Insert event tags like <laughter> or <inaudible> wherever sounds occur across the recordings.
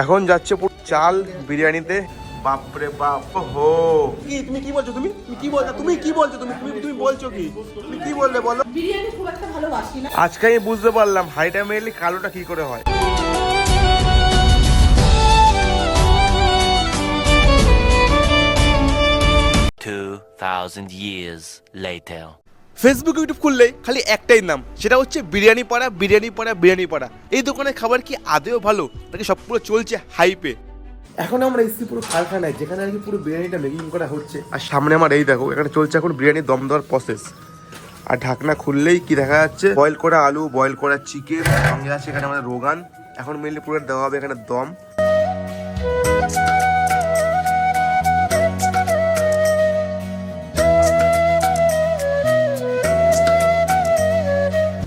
এখন যাচ্ছে পুরো চাল বিরিয়ানিতে। বাপরে বাপ হো কি তুমি কি বলছো তুমি? তুমি কি বলছো তুমি কি বলছো তুমি? তুমি তুমি বলছো কি? তুমি কি বললে বলো? বিরিয়ানি খুব একটা ভালোবাসি না। আজকে আমি বুঝতে পারলাম হাইটা মেনলি কালোটা কি করে হয়। Two thousand years later. Facebook YouTube খুললেই খালি একটাই নাম সেটা হচ্ছে বিরিয়ানি পাড়া বিরিয়ানি পাড়া বিরিয়ানি পাড়া। এই দোকানের খাবার কি আদেও ভালো? নাকি সব পুরো চলছে হাইপে এখন আমরা এসেছি পুরো কারখানায় যেখানে আর কি পুরো বিরিয়ানিটা মেকিং করা হচ্ছে। আর সামনে আমার এই দেখো এখানে চলছে এখন বিরিয়ানি দম দেওয়ার প্রসেস আর ঢাকনা খুললেই কি দেখা যাচ্ছে? বয়েল করা আলু বয়েল করা চিকেন সঙ্গে আছে এখানে আমাদের রোগান। এখন মেনলি পুরো দেওয়া হবে এখানে দম।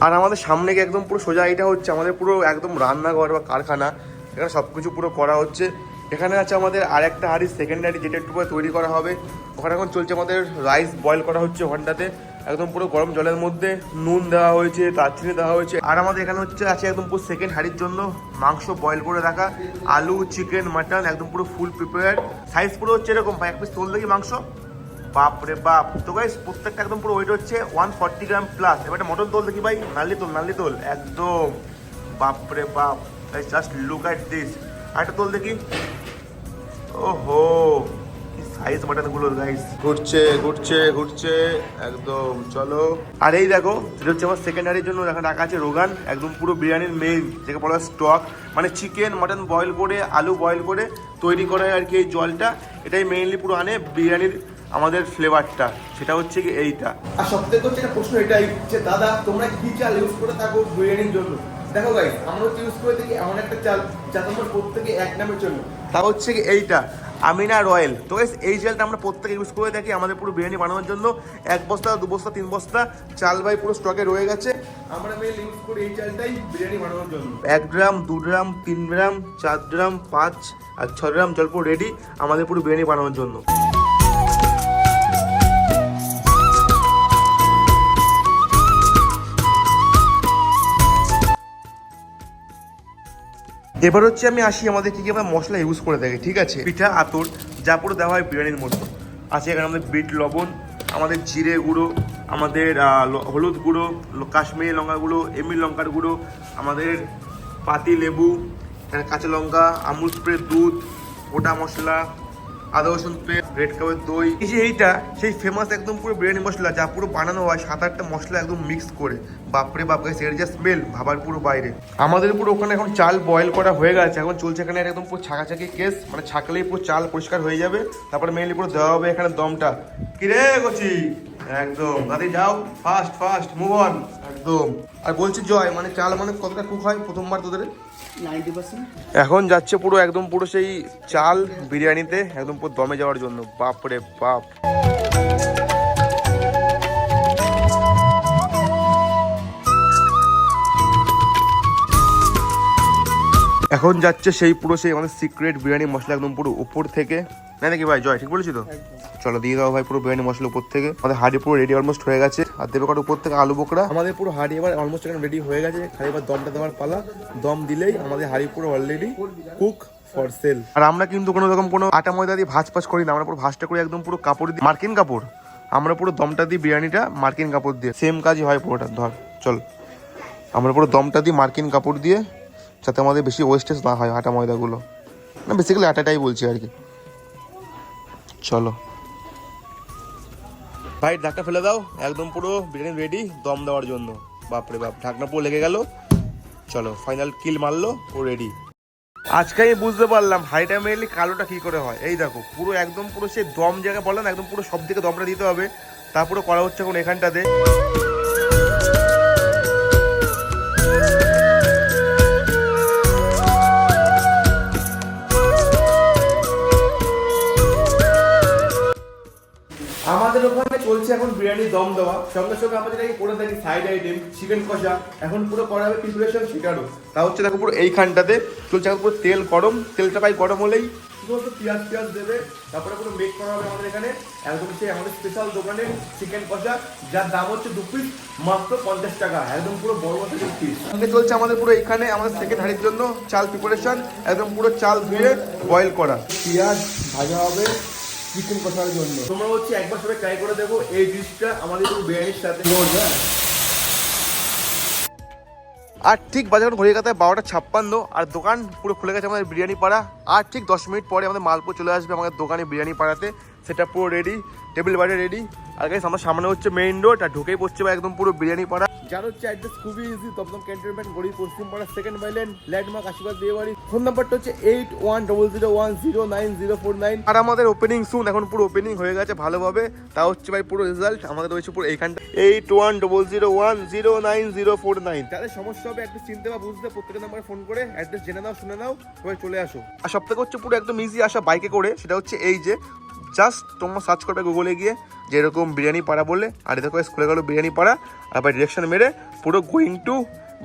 আর আমাদের সামনে একদম পুরো সোজা এটা হচ্ছে আমাদের পুরো একদম রান্নাঘর বা কারখানা। এখানে সব কিছু পুরো করা হচ্ছে। এখানে আছে আমাদের আর একটা হাড়ি সেকেন্ডারি যেটা একটু পরে তৈরি করা হবে। ওখানে এখন চলছে আমাদের রাইস বয়েল করা হচ্ছে ওখানটাতে। একদম পুরো গরম জলের মধ্যে নুন দেওয়া হয়েছে, দারচিনি দেওয়া হয়েছে। আর আমাদের এখানে হচ্ছে আছে একদম পুরো সেকেন্ড হাড়ির জন্য মাংস বয়েল করে রাখা। আলু চিকেন মাটন একদম পুরো ফুল প্রিপেয়ার সাইজ পুরো হচ্ছে এরকম, ভাই, এক পিস তোল দেখি মাংস। বাপ রে বাপ। তো গাইস প্রত্যেকটা একদম পুরো ওয়েট হচ্ছে ওয়ান ফর্টি গ্রাম প্লাস এবার একটা মটন তোল দেখি ভাই? নালি তোল নালি তোল। একদম। বাপ। রে বাপ জাস্ট লুক অ্যাট দিস আরেকটা তোল দেখি ওহো। সাইজ মাটনগুলো গাইস ঘুরছে ঘুরছে ঘুরছে। একদম চলো। আর এই দেখো এটা হচ্ছে আমার সেকেন্ডারির জন্য। দেখা রাখা আছে রোগান। একদম পুরো বিরিয়ানির মেইন যেটা বলা স্টক মানে চিকেন মাটন বয়েল করে আলু বয়েল করে তৈরি করে আর কি এই জলটা। এটাই মেইনলি পুরো আনে বিরিয়ানির আমাদের ফ্লেভারটা সেটা হচ্ছে কি এইটা। আর সব থেকে হচ্ছে একটা প্রশ্ন এটাই যে দাদা তোমরা কি চাল ইউজ করে থাকো বিরিয়ানির জন্য? দেখো গাইস আমরা হচ্ছে ইউজ করে থাকি এমন একটা চাল যা তোমরা প্রত্যেকে এক নামের জন্য। তা হচ্ছে কি এইটা আমিনা রয়েল। তো এই জেলটা আমরা প্রত্যেকে ইউজ করে থাকি আমাদের পুরো বিরিয়ানি বানানোর জন্য। এক বস্তা দু বস্তা তিন বস্তা চাল বাই পুরো স্টকে রয়ে গেছে। আমরা মেল ইউজ করি এই চালটাই বিরিয়ানি বানানোর জন্য। এক গ্রাম দু গ্রাম তিন গ্রাম চার গ্রাম পাঁচ আর ছ গ্রাম জল পুরো রেডি আমাদের পুরো বিরিয়ানি বানানোর জন্য। এবার হচ্ছে আমি আসি আমাদের কি কি আমরা মশলা ইউজ করে থাকি, ঠিক আছে? পিঠা, আতর, যা পুরো দেওয়া হয় বিরিয়ানির মতো। আছে এখানে আমাদের বিট লবণ, আমাদের জিরে গুঁড়ো, আমাদের হলুদ গুঁড়ো কাশ্মীরি লঙ্কা গুঁড়ো, এমনি লঙ্কার গুঁড়ো, আমাদের পাতি লেবু কাঁচা লঙ্কা, আমুল স্প্রে দুধ, গোটা মশলা, আদা রসুন পেস্ট রেড কাপের দই। এই যে এইটা, সেই ফেমাস একদম পুরো বিরিয়ানি মশলা, যা পুরো বানানো হয় সাত আটটা মশলা একদম মিক্স করে। বাপরে বাপরে এর যা স্মেল ভাবার পুরো বাইরে। আমাদের পুরো ওখানে এখন চাল বয়েল করা হয়ে গেছে, এখন চলছে এখানে একদম পুরো ছাঁকা ছাকাছাকি কেস মানে ছাকলেই পুরো চাল পরিষ্কার হয়ে যাবে, তারপরে মেনলি পুরো দেওয়া হবে এখানে দমটা। কিরে গছি একদম। দাদি যাও। ফাস্ট ফাস্ট মুভ অন একদম। আর বলছি জয় মানে চাল মানে কতটা কুক হয় প্রথমবার তোদের? এখন যাচ্ছে পুরো একদম পুরো সেই চাল বিরিয়ানিতে একদম পুরো দমে যাওয়ার জন্য। বাপরে বাপ। এখন যাচ্ছে সেই পুরো সেই আমাদের সিক্রেট বিরিয়ানি মশলা একদম পুরো উপর থেকে। না নাকি ভাই? জয় ঠিক বলেছি তো? চলো দিয়ে দাও ভাই পুরো বিরিয়ানি মশলা উপর থেকে। আমাদের হাড়ি পুরো রেডি অলমোস্ট হয়ে গেছে। আর দেবে কটা উপর থেকে? আলু বোকরা? আমাদের পুরো হাড়ি এবার অলমোস্ট এখন রেডি হয়ে গেছে। খালি এবার দমটা দেওয়ার পালা। দম দিলেই আমাদের হাঁড়ি পুরো অলরেডি কুক ফর সেল আর আমরা কিন্তু কোনো রকম কোনো আটা ময়দা দিয়ে ভাজ ফাজ করি না। আমরা পুরো ভাজটা করি একদম পুরো কাপড় দিয়ে মার্কিন কাপড়। আমরা পুরো দমটা দিই বিরিয়ানিটা মার্কিন কাপড় দিয়ে সেম কাজই হয় পুরোটা। ধর চল। আমরা পুরো দমটা দিই মার্কিন কাপড় দিয়ে যাতে আমাদের বেশি ওয়েস্টেজ না হয় আটা ময়দাগুলো। না বেসিক্যালি আটাটাই বলছি আর কি। চলো। ভাই ঢাকনা ফেলে দাও, একদম পুরো বিরিয়ানি রেডি দম দেওয়ার জন্য। বাপরে বাপ, ঢাকনা পুরো লেগে গেল। চলো ফাইনাল কিল মারলো, ও রেডি আজকে আমি বুঝতে পারলাম, হাইটা মেনলি কালোটা কি করে হয়। এই দেখো, পুরো একদম পুরো সেই দম জায়গা বললাম একদম পুরো সব দিকে দমটা দিতে হবে। তারপরে করা হচ্ছে এখন এখানটাতে। চলছে এখন বিরিয়ানি দম দেওয়া। সঙ্গে সঙ্গে আমরা যেটাকে করে থাকি সাইড আইটেম চিকেন কষা। এখন পুরো করা হবে প্রিপারেশন সেটারও তা হচ্ছে দেখো পুরো এইখানটাতে চলছে এখন পুরো তেল গরম। তেলটা প্রায় গরম হলেই শুধুমাত্র পেঁয়াজ পেঁয়াজ দেবে। তারপরে পুরো মেক করা হবে আমাদের এখানে। একদম সেই আমাদের স্পেশাল দোকানে চিকেন কষা যার দাম হচ্ছে দু পিস মাত্র পঞ্চাশ টাকা। একদম পুরো বড় মাথা দু পিস সঙ্গে চলছে আমাদের পুরো এখানে আমাদের সেকেন্ড হাড়ির জন্য চাল প্রিপারেশন একদম পুরো চাল ধুয়ে বয়েল করা। পেঁয়াজ ভাজা হবে। চিকেন কষার জন্য? তোমরা হচ্ছে একবার সবাই ট্রাই করে দেখো এই ডিশটা আমাদের বিরিয়ানির সাথে। আর ঠিক বাজার ঘড়ি কাতায় বারোটা ছাপ্পান্ন আর দোকান পুরো খুলে গেছে আমাদের বিরিয়ানি পাড়া আর ঠিক দশ মিনিট পরে আমাদের মালপুর চলে আসবে আমাদের দোকানে বিরিয়ানি পাড়াতে। সেটা পুরো রেডি টেবিল বাইরে রেডি আর গাইস আমার সামনে হচ্ছে মেইন রোড আর ঢুকেই পড়ছে একদম পুরো বিরিয়ানি পাড়া। যার হচ্ছে অ্যাড্রেস খুবই ইজি তপদম ক্যান্টনমেন্ট গড়ি পশ্চিম পাড়া সেকেন্ড বাইলেন ল্যান্ডমার্ক আশীর্বাদ বিয়েবাড়ি ফোন নাম্বারটা হচ্ছে eight one double zero one zero nine zero four nine আর আমাদের ওপেনিং সুন এখন পুরো ওপেনিং হয়ে গেছে ভালোভাবে। তা হচ্ছে ভাই পুরো রেজাল্ট আমাদের রয়েছে পুরো এইখানটা। Eight one double zero one zero nine zero four nine তাদের সমস্যা হবে একটু চিনতে বা বুঝতে প্রত্যেকের নাম্বারে ফোন করে অ্যাড্রেস জেনে নাও শুনে নাও সবাই চলে আসো। আর সব থেকে হচ্ছে পুরো একদম ইজি আসা বাইকে করে সেটা হচ্ছে এই যে জাস্ট তোমরা সার্চ করবে গুগলে গিয়ে যে এরকম বিরিয়ানি পাড়া বললে আর করে স্কুলে গেলো বিরিয়ানি পাড়া আবার ডিরেকশন মেরে পুরো গোয়িং টু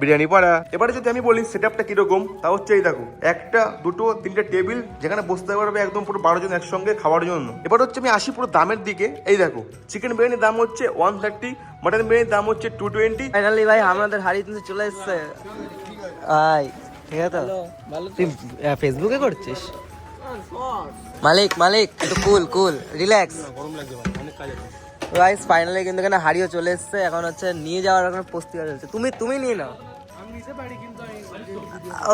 বিরিয়ানি পাড়া। এবারে যদি আমি বলি সেট আপটা কীরকম তা হচ্ছে এই দেখো একটা দুটো তিনটে টেবিল যেখানে বসতে পারবে একদম পুরো বারো জন একসঙ্গে খাওয়ার জন্য। এবার হচ্ছে আমি আসি পুরো দামের দিকে এই দেখো চিকেন বিরিয়ানির দাম হচ্ছে ওয়ান থার্টি মাটন বিরিয়ানির দাম হচ্ছে টু টোয়েন্টি ফাইনালি ভাই আমাদের হাড়ি কিন্তু চলে এসছে। ঠিক আছে? তো তুই ফেসবুকে করছিস? মালিক মালিক, একটু cool cool relax guys finally কিন্তু এখানে হাড়িও চলে এসছে। এখন হচ্ছে নিয়ে যাওয়ার এখন প্রস্তুতি চলছে। তুমি তুমি নিয়ে নাও।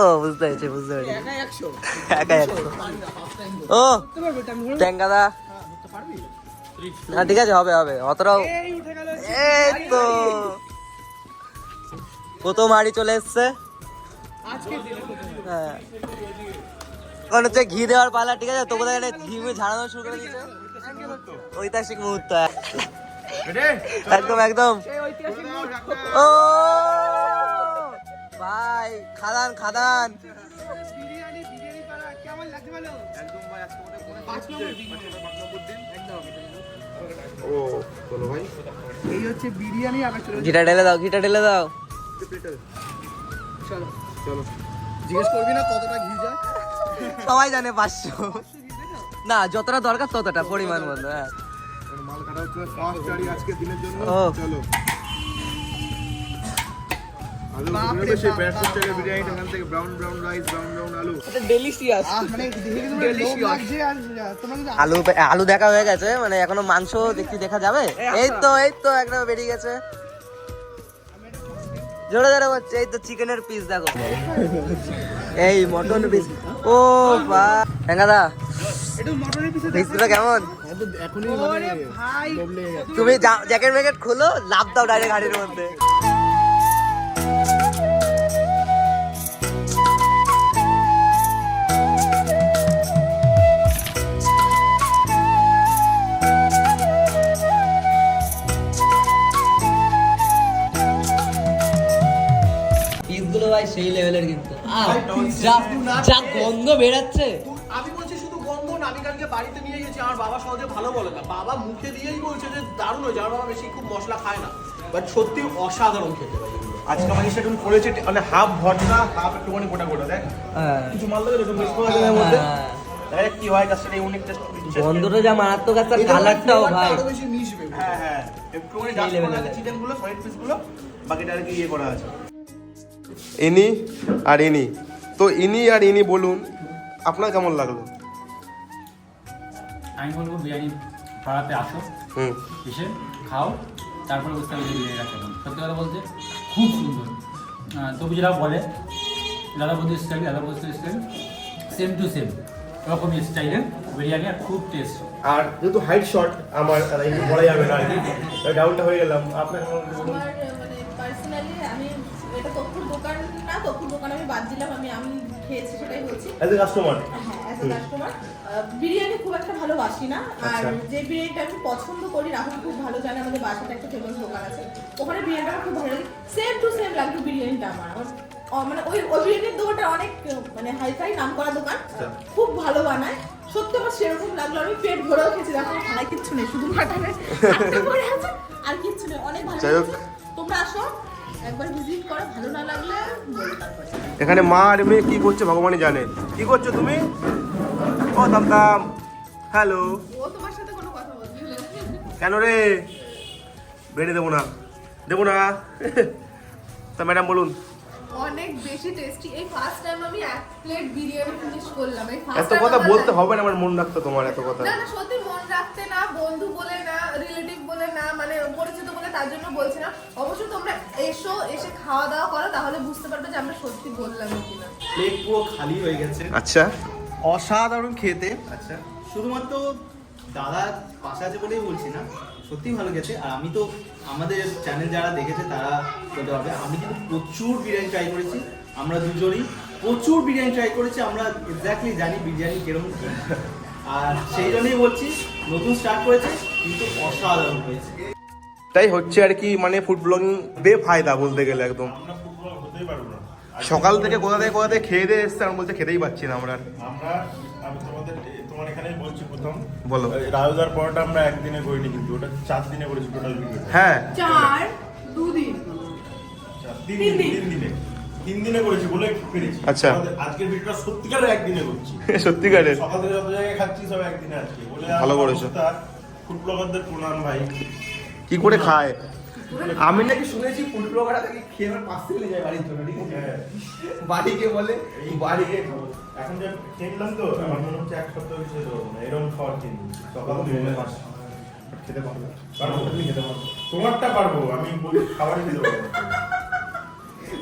ও, বুঝতে পেরেছি বুঝতে পেরেছি। একা একশো। ও ট্যাঙ্গাদা না ঠিক আছে, হবে হবে। অতটাও এই তো। প্রথম হাড়ি চলে এসছে। হ্যাঁ। এখন হচ্ছে ঘি দেওয়ার পালা ঠিক আছে? তোকে এখানে ঘি ঝাড়ানো শুরু করে দিচ্ছে ঐতিহাসিক মুহূর্ত। একদম একদম। ও! ভাই খাদান খাদান। ও চলো ভাই। এই হচ্ছে বিরিয়ানি আবার চলে ঘিটা ঢেলে দাও ঘিটা ঢেলে দাও। চলো। চলো। জিজ্ঞেস করবি না কতটা ঘি যায়? সবাই জানে পাঁচশো। না যতটা দরকার ততটা পরিমাণ মতো হ্যাঁ। আলু মানে দেখে আলু আলু দেখা হয়ে গেছে মানে এখনও মাংস দেখতে দেখা যাবে? এই তো এই তো একদম বেরিয়ে গেছে। জোরে জোরে হচ্ছে এই তো চিকেনের পিস দেখো। এই মটন পিস ও বা। দা একটু মটনের পিছে পিসটা কেমন ওরে তুমি জ্যাকেট ম্যাকেট খুলো লাভ দাও ডাইরেক্ট গাড়ির মধ্যে। যা যা গন্ধ বেরাচ্ছে। আমি বলছি শুধু গন্ধ না আমি কালকে বাড়িতে নিয়ে গেছি আমার বাবা সহজে ভালো বলে না। বাবা মুখে দিয়েই বলছে যে দারুণ হয়েছে আমার বাবা বেশি খুব মশলা খায় না। বাট সত্যি অসাধারণ খেতে। ভাই এগুলো। আজকে আমাকে সেটা করেছে মানে হাফ ভর্তা হাফ একটুখানি গোটা গোটা দেখ। হ্যাঁ। কিছু মাল দেবে এরকম মিক্স করে দেবে মধ্যে। হ্যাঁ। দেখা কি হয় সাথে ইউনিক টেস্ট গন্ধটা যা মারাত্মক আছে আর এতে কালারটাও ভাই। আরও বেশি মিশবে। হ্যাঁ হ্যাঁ। একটুখানি ডাস্ট করা আছে চিকেনগুলো সলিড পিসগুলো বাকিটা আর কি ইয়ে করা আছে। ইনি আর ইনি। তো ইনি আর ইনি বলুন আপনার কেমন লাগল? আমি বলব বিরিয়ানি পাড়াতে আসো হুম। এসে খাও তারপরে বুঝতে হবে যে বিরিয়ানিটা কেমন সত্যি কথা বলতে খুব সুন্দর। তবু যেটা বলে দাদা বন্ধু স্টাইল দাদা বন্ধু স্টাইল সেম টু সেম এরকমই স্টাইলের বিরিয়ানি আর খুব টেস্ট আর যেহেতু হাইট শর্ট আমার বলা যাবে না আর কি। ডাউনটা হয়ে গেলাম। আপনার বলুন? মানে পার্সোনালি আমি এটা তথ্যর দোকান না তথ্যর দোকান আমি বাদ দিলাম আমি আমি খেয়েছি সেটাই বলছি। অ্যাজ এ কাস্টমার হ্যাঁ অ্যাজ এ কাস্টমার বিরিয়ানি খুব একটা ভালোবাসি না। আর আচ্ছা। যে বিরিয়ানিটা আমি পছন্দ করি রাহুল খুব ভালো জানে আমাদের বাসাতে একটা ফেমাস দোকান আছে। ওখানে বিরিয়ানিটা আমার খুব ভালো লাগে। সেম টু সেম বিরিয়ানিটা আমার। আমার মানে ওই ওই বিরিয়ানির দোকানটা অনেক মানে হাইফাই নাম করা দোকান। আচ্ছা। খুব ভালো বানায়। সত্যি আমার সেরকম লাগল আমি পেট ভরেও খেয়েছি। দেখো খালাই কিচ্ছু নেই শুধু আর কিচ্ছু নেই অনেক ভালো। তোমরা আসো। একবার ভিজিট করো ভালো না লাগলে এখানে মা আর মেয়ে কি করছে ভগবানই জানে। কি করছ তুমি? ও দাম হ্যালো ও তোমার সাথে কোনো কথা বলবে কেন রে? বেড়ে দেবো না। দেবো না। তা ম্যাডাম বলুন। অনেক বেশি টেস্টি এই ফার্স্ট টাইম আমি এক প্লেট বিরিয়ানি ফিনিশ করলাম। এই এত কথা বলতে হবে না আমার মন রাখতো তোমার এত কথা। না না সত্যি মন রাখতে না বন্ধু বলে না রিলেটিভ বলে না মানে পরিচিত বলে তার জন্য বলছি না। অবশ্যই তোমরা এসো এসে খাওয়া দাওয়া করো তাহলে বুঝতে পারবে যে আমরা সত্যি বললাম কিনা। প্লেট পুরো খালি হয়ে গেছে। আচ্ছা। অসাধারণ খেতে আচ্ছা শুধুমাত্র দাদা পাশে আছে বলেই বলছি না সত্যি ভালো খেতে আর আমি তো আমাদের চ্যানেল যারা দেখেছে তারা বলতে পারবে আমি কিন্তু প্রচুর বিরিয়ানি ট্রাই করেছি আমরা দুজনই প্রচুর বিরিয়ানি ট্রাই করেছি আমরা এক্স্যাক্টলি জানি বিরিয়ানি কীরকম কি আর সেই জন্যই বলছি নতুন স্টার্ট করেছে কিন্তু অসাধারণ হয়েছে। তাই হচ্ছে আর কি মানে ফুড ব্লগিং বেফায়দা বলতে গেলে একদম। সকাল থেকে কোথা থেকে কোথা থেকে খেয়ে দিয়ে এসছে আমি বলতে খেতেই পাচ্ছি না আমরা আর। আমরা আমি তোমাদের তোমার এখানেই বলছি প্রথম। বলো। রায়দার পরোটা আমরা একদিনে করিনি কিন্তু ওটা চার দিনে করেছি টোটাল ভিডিও হ্যাঁ। চার দুদিন। তিন তিন দিন দিন। তিন দিনে। তিন দিনে করেছি বলে পেরেছি। আচ্ছা। আমাদের আজকের ভিডিওটা সত্যিকারের একদিনে করছি। <laughs> সত্যিকারের সকাল থেকে যত জায়গায় খাচ্ছি সব একদিনে আজকে। বলে ভালো করেছ। ফুড ব্লগারদের প্রণাম ভাই। কি করে খায়? আমি নাকি শুনেছি ফুড ব্লগাররা থেকে খেয়ে আমার পাশ থেকে যায় বাড়ির জন্য ঠিক আছে? হ্যাঁ। বাড়ি বলে বাড়ি গিয়ে এখন যে খেয়ে নিলাম তো আমার মনে হচ্ছে এক সপ্তাহ দেবো না এরকম খাওয়ার কিনি সকাল থেকে পাঁচ। খেতে পারব? পারব। তুমি খেতে পারব? তোমারটা পারব আমি বলি খাবারই খেতে পারব।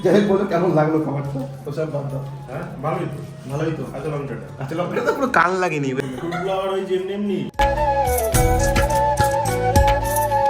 যাই হোক বলো কেমন লাগল খাবারটা? ওসব বাদ দাও। হ্যাঁ ভালোই তো। ভালোই তো। এত লঙ্কাটা। আচ্ছা এটা তো পুরো কান লাগেনি। ফুড ব্লগার ওই যে এমনি এমনি।